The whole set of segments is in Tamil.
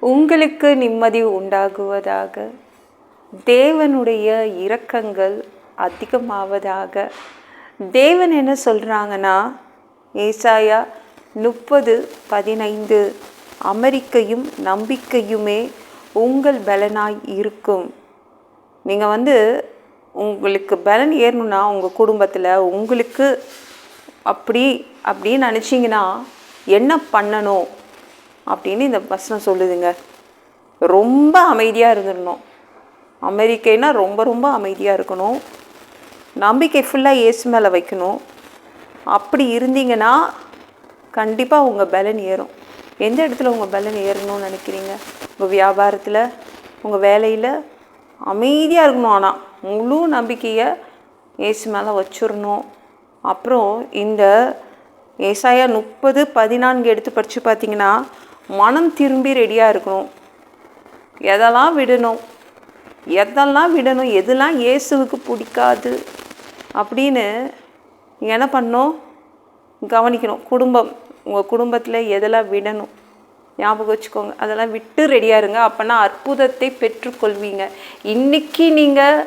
உங்களுக்கு நிம்மதி உண்டாகுவதாக. தேவனுடைய இரக்கங்கள் அதிகமாவதாக. தேவன் என்ன சொல்கிறாங்கன்னா ஏசாயா முப்பது பதினைந்து அமெரிக்கையும் நம்பிக்கையுமே உங்கள் பலனாய் இருக்கும். நீங்கள் வந்து உங்களுக்கு பலன் ஏறணும்னா உங்கள் குடும்பத்தில் உங்களுக்கு அப்படி அப்படின்னு நினச்சிங்கன்னா என்ன பண்ணணும்? அப்படின்னு இந்த வசனம் சொல்லுதுங்க. ரொம்ப அமைதியாக இருந்துடணும். அமெரிக்கைனா ரொம்ப ரொம்ப அமைதியாக இருக்கணும். நம்பிக்கை ஃபுல்லாக ஏசு மேலே வைக்கணும். அப்படி இருந்தீங்கன்னா கண்டிப்பாக உங்கள் பலன் ஏறும். எந்த இடத்துல உங்கள் பலன் ஏறணும்னு நினைக்கிறீங்க? உங்கள் வியாபாரத்தில் உங்கள் வேலையில்? அமைதியாக இருக்கணும். ஆனால் முழு நம்பிக்கையை ஏசு மேலே வச்சிடணும். அப்புறம் இந்த ஏசாயா முப்பது பதினான்கு எடுத்து படித்து பார்த்தீங்கன்னா மனம் திரும்பி ரெடியாக இருக்கணும். எதெல்லாம் விடணும்? எதெல்லாம் விடணும்? எதெல்லாம் இயேசுவுக்கு பிடிக்காது? அப்படின்னு என்ன பண்ணணும்? கவனிக்கணும். குடும்பம். உங்கள் குடும்பத்தில் எதெல்லாம் விடணும்? ஞாபகம் வச்சுக்கோங்க. அதெல்லாம் விட்டு ரெடியாக இருங்க. அப்போனா அற்புதத்தை பெற்றுக்கொள்வீங்க. இன்னைக்கு நீங்கள்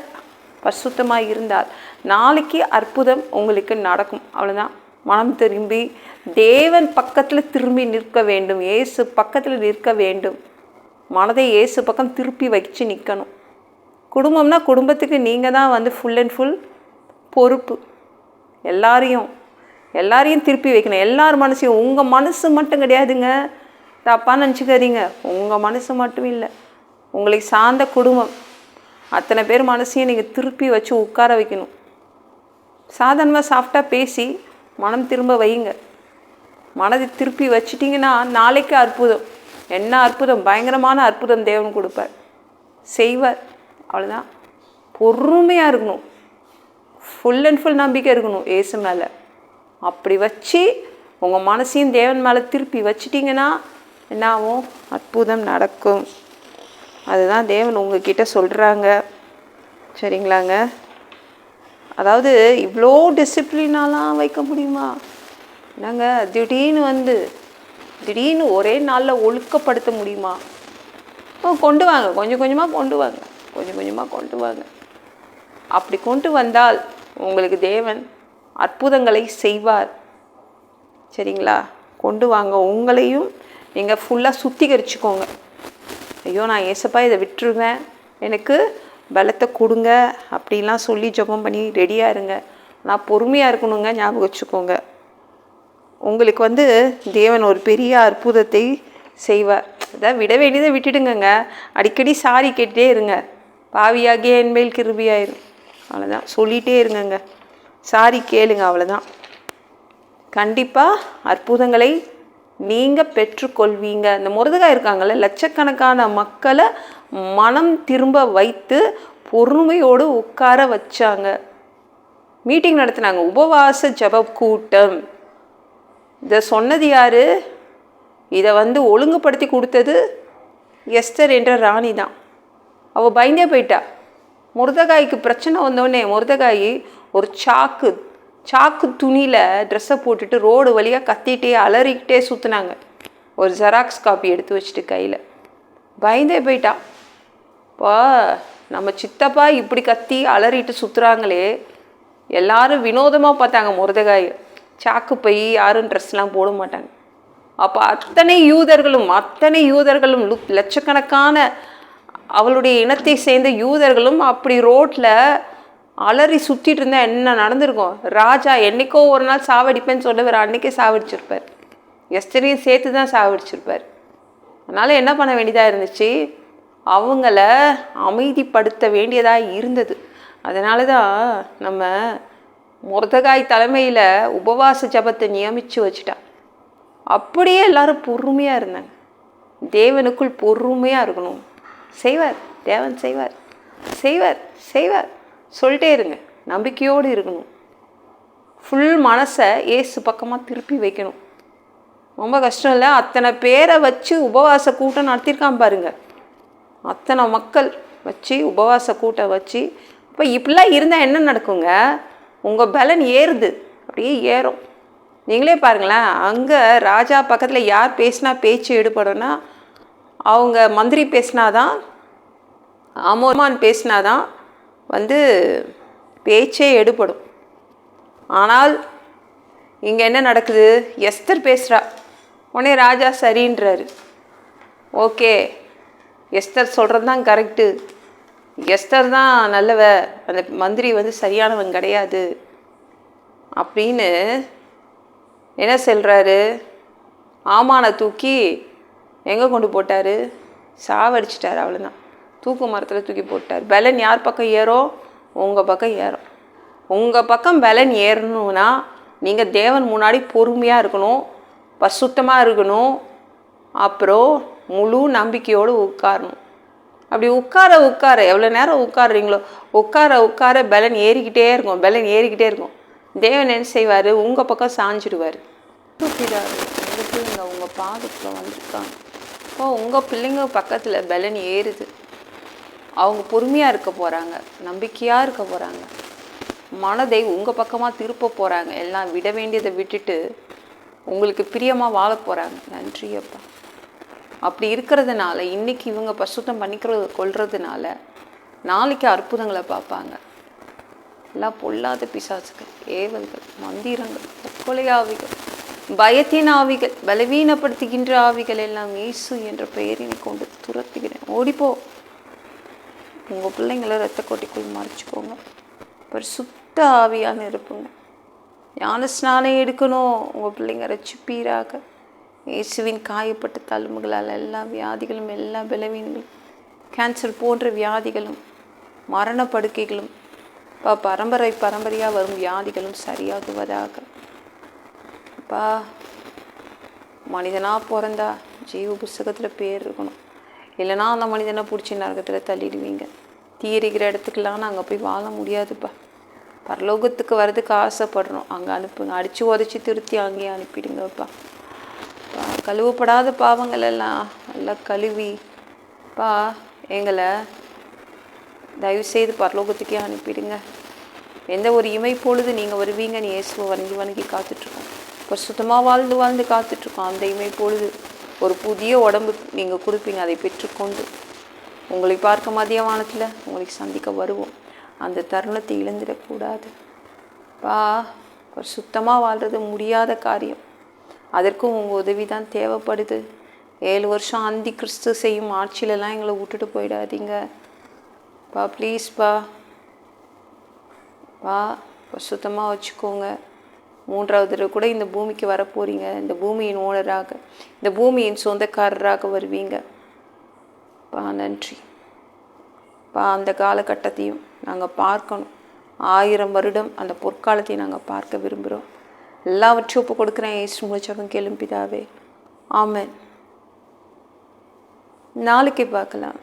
பசுத்தமாக இருந்தால் நாளைக்கு அற்புதம் உங்களுக்கு நடக்கும். அவ்வளோதான் மனம் திரும்பி தேவன் பக்கத்தில் திரும்பி நிற்க வேண்டும். ஏசு பக்கத்தில் நிற்க வேண்டும். மனதை இயேசு பக்கம் திருப்பி வச்சு நிற்கணும் குடும்பம்னா குடும்பத்துக்கு நீங்கள் தான் வந்து ஃபுல் அண்ட் ஃபுல் பொறுப்பு. எல்லாரையும் எல்லாரையும் திருப்பி வைக்கணும். எல்லார் மனசையும் உங்கள் மனசு மட்டும் கிடையாதுங்க. தப்பாக நினச்சிக்காதீங்க. உங்கள் மனசு மட்டும் இல்லை. உங்களை சார்ந்த குடும்பம். அத்தனை பேர் மனசையும் நீங்கள் திருப்பி வச்சு உட்கார வைக்கணும். சாதாரணமாக சாஃப்டாக பேசி மனம் திரும்ப வையுங்க. மனதை திருப்பி வச்சிட்டிங்கன்னா நாளைக்கு அற்புதம். என்ன அற்புதம்? பயங்கரமான அற்புதம் தேவன் கொடுப்பார். செய்வார். அவ்வளோதான் பொறுமையாக இருக்கணும். ஃபுல் அண்ட் ஃபுல் நம்பிக்கை இருக்கணும் ஏசு மேலே. அப்படி வச்சு உங்கள் மனசையும் தேவன் மேலே திருப்பி வச்சிட்டிங்கன்னா என்ன ஆகும்? அற்புதம் நடக்கும். அதுதான் தேவன் உங்ககிட்ட சொல்கிறாங்க சரிங்களாங்க? அதாவது இவ்வளோ டிசிப்ளினாலாம் வைக்க முடியுமா? என்னங்க திடீர்னு வந்து திடீர்னு ஒரே நாளில் ஒழுக்கப்படுத்த முடியுமா? கொண்டு வாங்க கொஞ்சம் கொஞ்சமாக கொண்டு வாங்க கொஞ்சம் கொஞ்சமாக கொண்டு வாங்க. அப்படி கொண்டு வந்தால் உங்களுக்கு தேவன் அற்புதங்களை செய்வார். சரிங்களா? கொண்டு வாங்க உங்களையும் நீங்கள் ஃபுல்லாக சுத்திகரிச்சுக்கோங்க. ஐயோ நான் ஏசப்பா இதை விட்டுருவேன். எனக்கு பலத்தை கொடுங்க அப்படிலாம் சொல்லி ஜெபம் பண்ணி ரெடியாக இருங்க. நான் பொறுமையாக இருக்கணுங்க ஞாபகம் வச்சுக்கோங்க. உங்களுக்கு வந்து தேவன் ஒரு பெரிய அற்புதத்தை செய்வார். அதான் விட வேண்டியதை விட்டுடுங்கங்க. அடிக்கடி சாரி கேட்டுட்டே இருங்க. பாவியாகிய என்மேல் கிருபியாயிரும். அவ்வளோதான் சொல்லிகிட்டே இருங்கங்க. சாரி கேளுங்க அவ்வளோதான் கண்டிப்பாக அற்புதங்களை நீங்கள் பெற்றுக்கொள்வீங்க. இந்த முருதகாய் இருக்காங்கல்ல லட்சக்கணக்கான மக்களை மனம் திரும்ப வைத்து பொறுமையோடு உட்கார வச்சாங்க. மீட்டிங் நடத்தினாங்க. உபவாச ஜெப கூட்டம் இதை சொன்னது யார்? இதை வந்து ஒழுங்குபடுத்தி கொடுத்தது எஸ்தர் என்ற ராணி தான். அவள் பயந்தே போயிட்டா. முருதகாய்க்கு பிரச்சனை வந்தோடனே முருதகாய் ஒரு சாக்கு சாக்கு துணியில் ட்ரெஸ்ஸை போட்டுட்டு ரோடு வழியாக கத்திட்டே அலறிக்கிட்டே சுற்றுனாங்க ஒரு ஜெராக்ஸ் காப்பி எடுத்து வச்சுட்டு கையில். பயந்தே போயிட்டா. இப்போ நம்ம சித்தப்பா இப்படி கத்தி அலறிட்டு சுற்றுறாங்களே எல்லாரும் வினோதமாக பார்த்தாங்க முருதகாயை. சாக்கு பை யாரும் ட்ரெஸ்லாம் போட மாட்டாங்க. அப்போ அத்தனை யூதர்களும் அத்தனை யூதர்களும் லட்சக்கணக்கான அவளுடைய இனத்தை சேர்ந்த யூதர்களும் அப்படி ரோட்டில் அலறி சுற்றிட்டு இருந்தால் என்ன நடந்திருக்கும்? ராஜா என்னைக்கோ ஒரு நாள் சாவடிப்பேன்னு சொல்லவர் அன்னைக்கே சாவடிச்சிருப்பார். எஸ்டரையும் சேர்த்து தான் சாவடிச்சிருப்பார். அதனால் என்ன பண்ண வேண்டியதாக இருந்துச்சு? அவங்கள அமைதிப்படுத்த வேண்டியதாக இருந்தது. அதனால தான் நம்ம முரதகாய் தலைமையில் உபவாச ஜபத்தை நியமித்து வச்சுட்டான் அப்படியே எல்லாரும் பொறுமையாக இருந்தாங்க. தேவனுக்குள் பொறுமையாக இருக்கணும். செய்வார். தேவன் செய்வார். செய்வார். செய்வார். சொல்லிட்டே இருங்க. நம்பிக்கையோடு இருக்கணும். ஃபுல் மனசை ஏசு பக்கமாக திருப்பி வைக்கணும். ரொம்ப கஷ்டம் இல்லை? அத்தனை பேரை வச்சு உபவாச கூட்டம் நடத்தியிருக்கான் பாருங்க. அத்தனை மக்கள் வச்சு உபவாச கூட்டம் வச்சு இப்போ இப்படிலாம் இருந்தால் என்ன நடக்குங்க? உங்கள் பலன் ஏறுது. அப்படியே ஏறும். நீங்களே பாருங்களேன் அங்கே ராஜா பக்கத்தில் யார் பேசினா பேச்சு ஈடுபடும்னா அவங்க மந்திரி பேசினாதான் அமோமான் பேசினாதான் வந்து பேச்சே எடுபடும். ஆனால் இங்கே என்ன நடக்குது? எஸ்தர் பேசுகிறா உடனே ராஜா சரின்றாரு. ஓகே எஸ்தர் சொல்கிறது தான் கரெக்டு எஸ்தர் தான் நல்லவ அந்த மந்திரி வந்து சரியானவன் கிடையாது. அப்படின்னு என்ன சொல்கிறாரு ஆமானை தூக்கி எங்கே கொண்டு போட்டார்? சாவடிச்சிட்டார் அவ்வளோதான் தூக்கு மரத்தில் தூக்கி போட்டார். பலன் யார் பக்கம் ஏறும் உங்கள் பக்கம் ஏறும். உங்கள் பக்கம் பலன் ஏறணும்னா நீங்கள் தேவன் முன்னாடி பொறுமையாக இருக்கணும் பசுத்தமாக இருக்கணும் அப்புறம் முழு நம்பிக்கையோடு உட்காரணும். அப்படி உட்கார உட்கார எவ்வளோ நேரம் உட்காருறீங்களோ உட்கார உட்கார பலன் ஏறிக்கிட்டே இருக்கும் பலன் ஏறிக்கிட்டே இருக்கும். தேவன் என்ன செய்வார்? உங்கள் பக்கம் சாஞ்சிடுவார். தூக்கிடாரு உங்கள் பிள்ளைங்க உங்கள் பாதத்தில் வந்திருக்காங்க இப்போ உங்கள் பிள்ளைங்க பக்கத்தில் பலன் ஏறுது. அவங்க பொறுமையாக இருக்க போகிறாங்க நம்பிக்கையாக இருக்க போகிறாங்க மனதை உங்கள் பக்கமாக திருப்ப போகிறாங்க எல்லாம் விட வேண்டியதை விட்டுட்டு உங்களுக்கு பிரியமாக வாழ போகிறாங்க நன்றி அப்பா. அப்படி இருக்கிறதுனால இன்றைக்கி இவங்க பசுத்தம் பண்ணிக்கிறது கொள்றதுனால நாளைக்கு அற்புதங்களை பார்ப்பாங்க. எல்லாம் பொல்லாத பிசாசுகள் ஏவல்கள் மந்திரங்கள் தற்கொலை ஆவிகள் பயத்தின் ஆவிகள் பலவீனப்படுத்துகின்ற ஆவிகள் எல்லாம் இயேசு என்ற பெயரினை கொண்டு துரத்துகிறேன். ஓடிப்போ. உங்கள் பிள்ளைங்கள ரத்த கோட்டைக்குள் மறைச்சிக்கோங்க. சுத்த ஆவியான இருப்புங்க. ஞான ஸ்நானம் எடுக்கணும். உங்கள் பிள்ளைங்க ரச்சிப்பீராக இயேசுவின் காயப்பட்ட தழும்புகளால் எல்லா வியாதிகளும் எல்லா பலவீனங்களும் கேன்சர் போன்ற வியாதிகளும் மரண படுக்கைகளும் பா பரம்பரை பரம்பரையாக வரும் வியாதிகளும் சரியாகுவதாக. பா மனிதனாக பிறந்தா ஜீவ புஸ்தகத்தில் பேர் இருக்கணும். இல்லைன்னா அந்த மனிதனை பிடிச்சி நரகத்தில் தள்ளிடுவீங்க. தீரிக்கிற இடத்துக்கெல்லாம் நாங்கள் போய் வாழ முடியாதுப்பா. பரலோகத்துக்கு வர்றதுக்கு ஆசைப்படுறோம். அங்கே அனுப்புங்க அடித்து உதச்சி திருத்தி அங்கேயே அனுப்பிடுங்கப்பா. பா கழுவப்படாத பாவங்கள் எல்லாம் நல்லா கழுவி பா எங்களை தயவுசெய்து பரலோகத்துக்கே அனுப்பிடுங்க. எந்த ஒரு இமை பொழுது நீங்கள் வருவீங்கன்னு இயேசுவை வணங்கி வணங்கி காத்துட்ருக்கோம் இப்போ சுத்தமாக வாழ்ந்து வாழ்ந்து காத்துட்ருக்கோம் அந்த இமை பொழுது ஒரு புதிய உடம்பு நீங்கள் கொடுப்பீங்க அதை பெற்றுக்கொண்டு உங்களை பார்க்க மதிய வானத்தில் உங்களை சந்திக்க வருவோம். அந்த தருணத்தை இழந்துடக்கூடாது. பா ஒரு சுத்தமாக வாழ்கிறது முடியாத காரியம். அதற்கும் உங்கள் உதவி தான் தேவைப்படுது. ஏழு வருஷம் அந்தி கிறிஸ்து செய்யும் ஆட்சியிலலாம் எங்களை விட்டுட்டு போயிடாதீங்க. பா ப்ளீஸ்ப்பா பா. சுத்தமாக வச்சுக்கோங்க. மூன்றாவது தடவை கூட இந்த பூமிக்கு வர இந்த பூமியின் ஓனராக இந்த பூமியின் சொந்தக்காரராக வருவீங்க. பா நன்றி. பா அந்த காலகட்டத்தையும் நாங்கள் பார்க்கணும். ஆயிரம் வருடம் அந்த பொற்காலத்தையும் நாங்கள் பார்க்க விரும்புகிறோம் எல்லாவற்றையும் ஒப்பு கொடுக்குறேன். ஏசு முடிச்சவங்க கேளும் பிதாவே. நாளைக்கு பார்க்கலாம்.